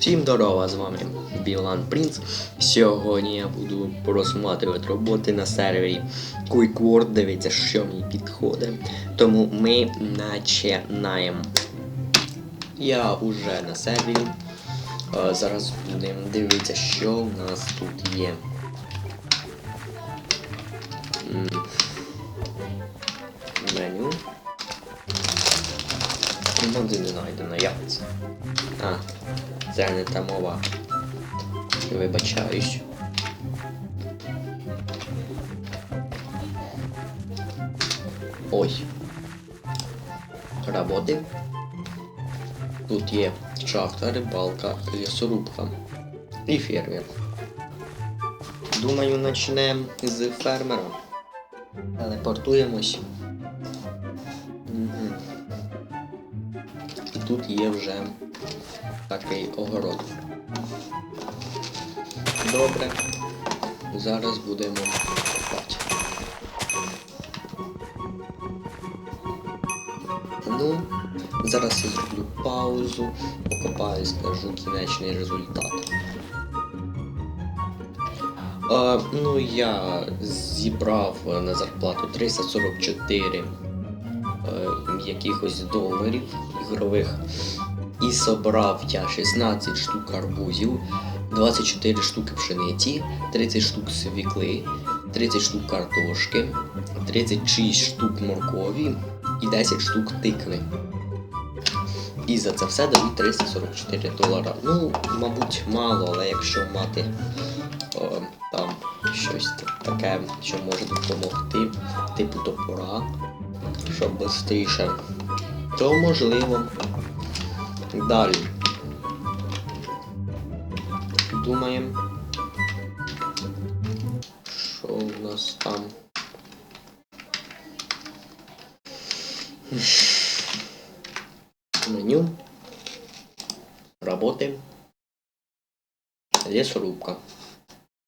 Всім здорова, з вами Білан Принц. Сьогодні я буду просматривати роботи на сервері QuickWord, дивіться, що мені підходить. Тому ми починаємо. Я уже на сервері. Е, Зараз будемо дивитися, що у нас тут є. Меню. Моди не знайдено, як це? А, це мова. Вибачаюсь. Ой. Роботи. Тут є шахта, рибалка, лісорубка і фермер. Думаю, почнемо з фермера. Телепортуємось. І тут є вже такий огород. Добре. Зараз будемо копати. Ну, зараз я зроблю паузу, покопаю, скажу кінечний результат. Е, ну, я зібрав на зарплату 344 е, якихось доларів ігрових. І собрав я 16 штук арбузів, 24 штуки пшениці, 30 штук свікли, 30 штук картошки, 36 штук моркові і 10 штук тикви. І за це все дають 344 долара. Ну, мабуть, мало, але якщо мати о, там щось таке, що може допомогти, типу топора, щоб швидше, то можливо. Далі. Думаємо. Що у нас там? Меню. Роботи. Лісорубка.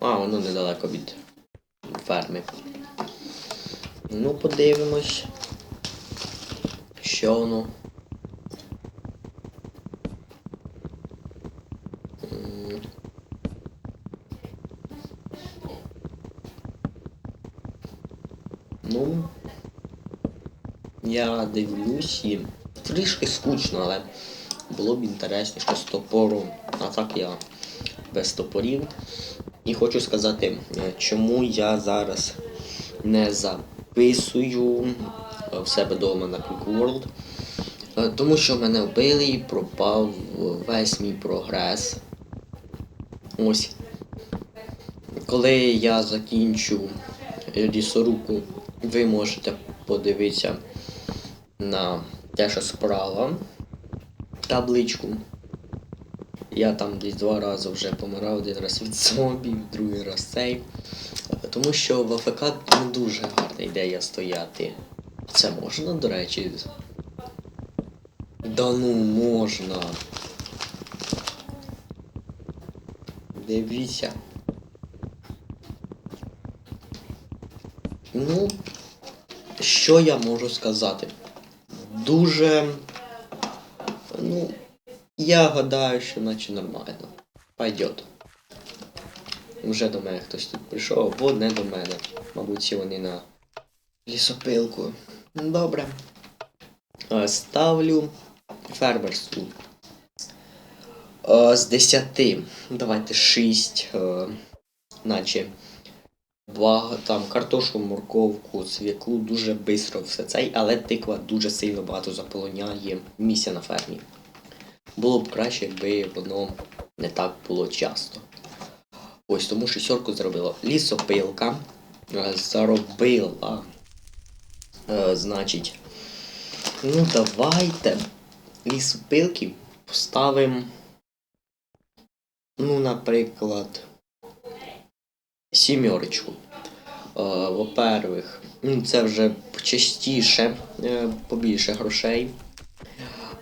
А, воно недалеко від ферми. Ну, подивимось. Що воно? Ну, я дивлюсь і трішки скучно, але було б інтересніше з топором. А так я без топорів. І хочу сказати, е, чому я зараз не записую в себе вдома на QuickWorld. Е, Тому що мене вбили і пропав весь мій прогрес. Ось. Коли я закінчу лісорубку, ви можете подивитися на те, що справа табличку. Я там десь два рази вже помирав, один раз від зомбів, другий раз цей. Тому що в АФК не дуже гарна ідея стояти. Це можна, до речі. Да ну можна. Дивіться. Ну, що я можу сказати? Дуже. Ну, я гадаю, що наче нормально. Пойдет. Вже до мене хтось тут прийшов, або не до мене. Мабуть, всі вони на лісопилку. Добре. Е, Ставлю фермерству. Е, З 10. Давайте 6. е, Наче Багато там картошку, морковку, свіклу дуже швидко все це, але тиква дуже сильно багато заполоняє місця на фермі. Було б краще, якби воно не так було часто. Ось тому шістерку зробила лісопилка. е, Заробила. е, значить. Ну давайте лісопилки поставимо. Ну, наприклад сімерочку. Е, Во-первых, ну, це вже частіше, е, побільше грошей,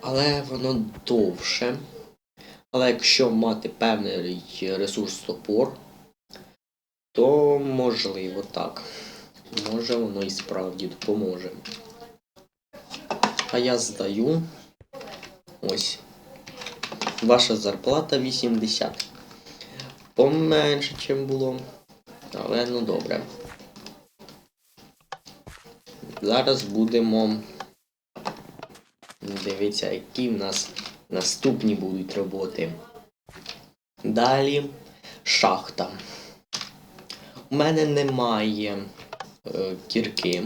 але воно довше. Але якщо мати певний ресурс топор, то можливо так. Може воно і справді допоможе. А я здаю ось Ваша зарплата 80. Поменше, чим було. Але ну добре. Зараз будемо. Дивіться, які в нас наступні будуть роботи. Далі шахта. У мене немає е, кірки.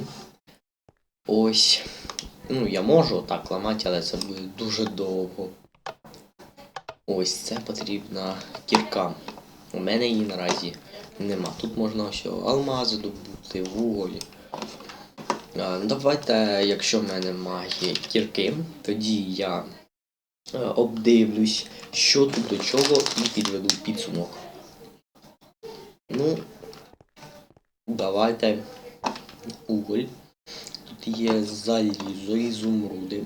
Ось. Ну, я можу так ламати, але це буде дуже довго. Ось це потрібна кірка. У мене її наразі нема. Тут можна ось алмази добути, вуголь. Ну, Давайте, якщо в мене немає кірки, тоді я е, обдивлюсь, що тут до чого, і підведу підсумок. Ну, давайте уголь. Тут є залізо, ізумруди.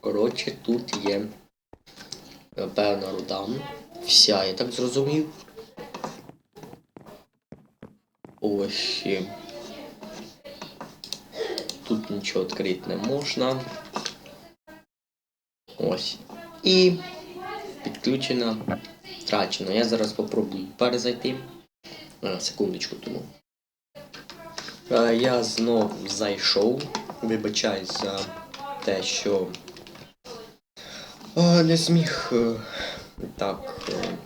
Коротше, тут є е, певна руда. Вся, я так зрозумів. Ось. Тут нічого відкрити не можна. Ось. І підключено, втрачено. Я зараз попробую перезайти. Секундочку тому. Я знов зайшов. Вибачаюсь за те, що не зміг е, так. е,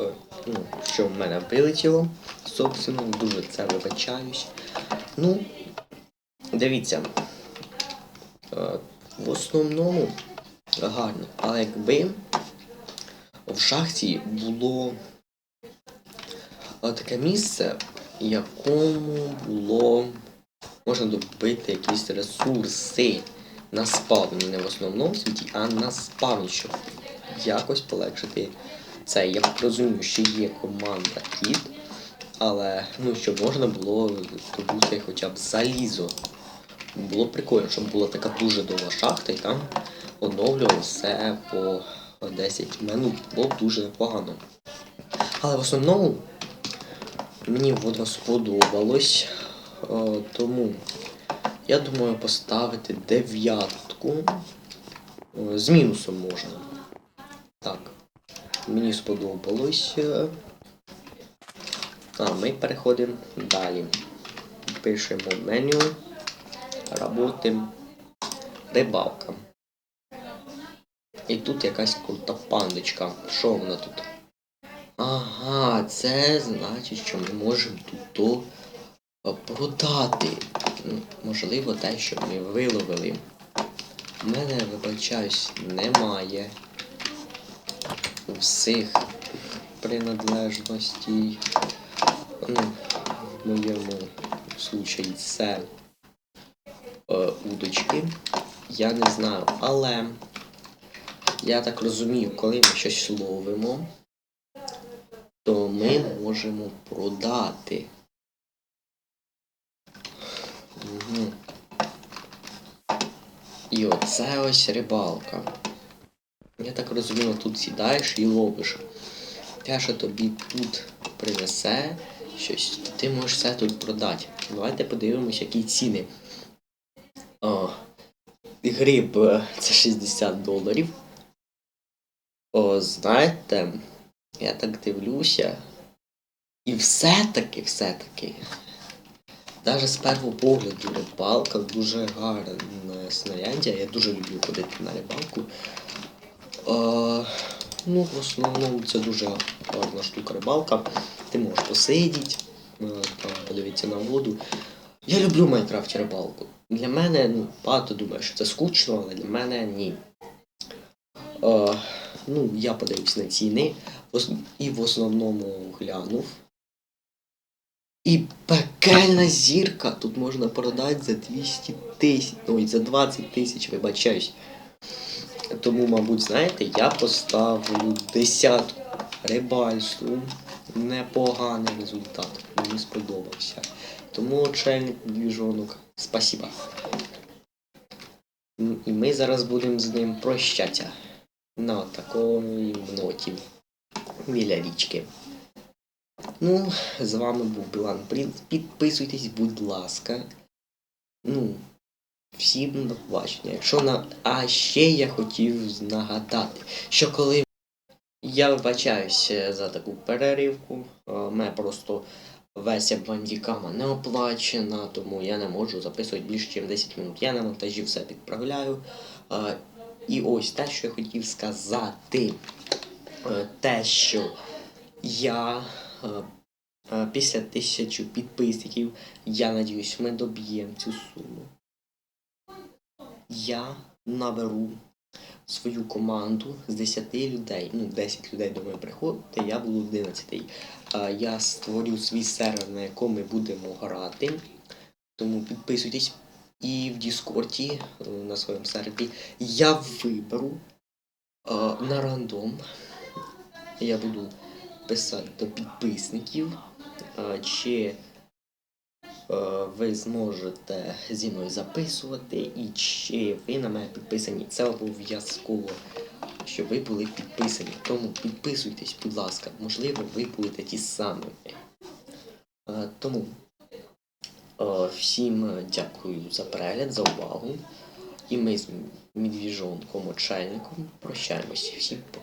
е, Ну, що в мене вилетіло. Собственно, дуже це вибачаюсь. Ну, дивіться. Е, В основному гарно. Але якби в шахті було е, таке місце, якому було можна добити якісь ресурси на спавні, не в основному світі, а на спавні, щоб якось полегшити це. Я розумію, що є команда кіт, але ну, щоб можна було добути хоча б залізо. Було б прикольно, щоб була така дуже довга шахта і там оновлювали все по 10 минут. Було б дуже непогано. Але в основному мені воно сподобалось. Е, Тому я думаю поставити дев'ятку. Е, З мінусом можна. Так. Мені сподобалось. А ми переходимо далі. Пишемо меню. Роботи. Рибалка. І тут якась крута пандочка. Що вона тут? Ага, це значить, що ми можемо тут е, продати. Можливо, те, що ми виловили. У мене, вибачаюсь, немає всіх принадлежностей. Моєму случаї це е, удочки. Я не знаю, але я так розумію, коли ми щось ловимо, то ми можемо продати. Угу. І оце ось рибалка. Я так розумію, тут сідаєш і ловиш. Те, що тобі тут принесе щось, ти можеш все тут продати. Давайте подивимось, які ціни. О, гриб е, це 60 доларів. О, знаєте, я так дивлюся. І все-таки, все-таки. Навіть з першого погляду рибалка дуже гарне снаряддя. Я дуже люблю ходити на рибалку. Е, ну, в основному це дуже гарна штука рибалка. Ти можеш посидіти, е, подивитися на воду. Я люблю в Майнкрафті рибалку. Для мене, ну, багато думає, що це скучно, але для мене ні. Е, ну, я подивився на ціни і в основному глянув. І пекельна зірка тут можна продати за 200 тисяч, ой, за 20 тисяч, вибачаюсь. Тому, мабуть, знаєте, я поставлю десятку рибальству. Непоганий результат. Мені сподобався. Тому очельник двіжонок, спасіба. І ми зараз будемо з ним прощатися на такому ноті біля річки. Ну, з вами був Білан Принц. Підписуйтесь, будь ласка. Ну, всім до побачення. Якщо на... А ще я хотів нагадати, що коли я вибачаюся за таку переривку, е, в мене просто весь бандікама не оплачена, тому я не можу записувати більше, ніж 10 минут. Я на монтажі все підправляю. Е, І ось те, що я хотів сказати, е, те, що я е, е, після тисячі підписників, я надіюсь, ми доб'ємо цю суму. Я наберу свою команду з 10 людей. Ну, 10 людей до мене приходити, я буду 11. Я створю свій сервер, на якому ми будемо грати. Тому підписуйтесь. І в Діскорді е, на своєму сервері я виберу е, на рандом. Я буду писати до підписників, е, чи ви зможете зі мною записувати, і чи ви на мене підписані. Це обов'язково, щоб ви були підписані. Тому підписуйтесь, будь ласка, можливо, ви будете ті самими. Е, Тому е, всім дякую за перегляд, за увагу. І ми з медвіжонком очельником прощаємося. Всім пока.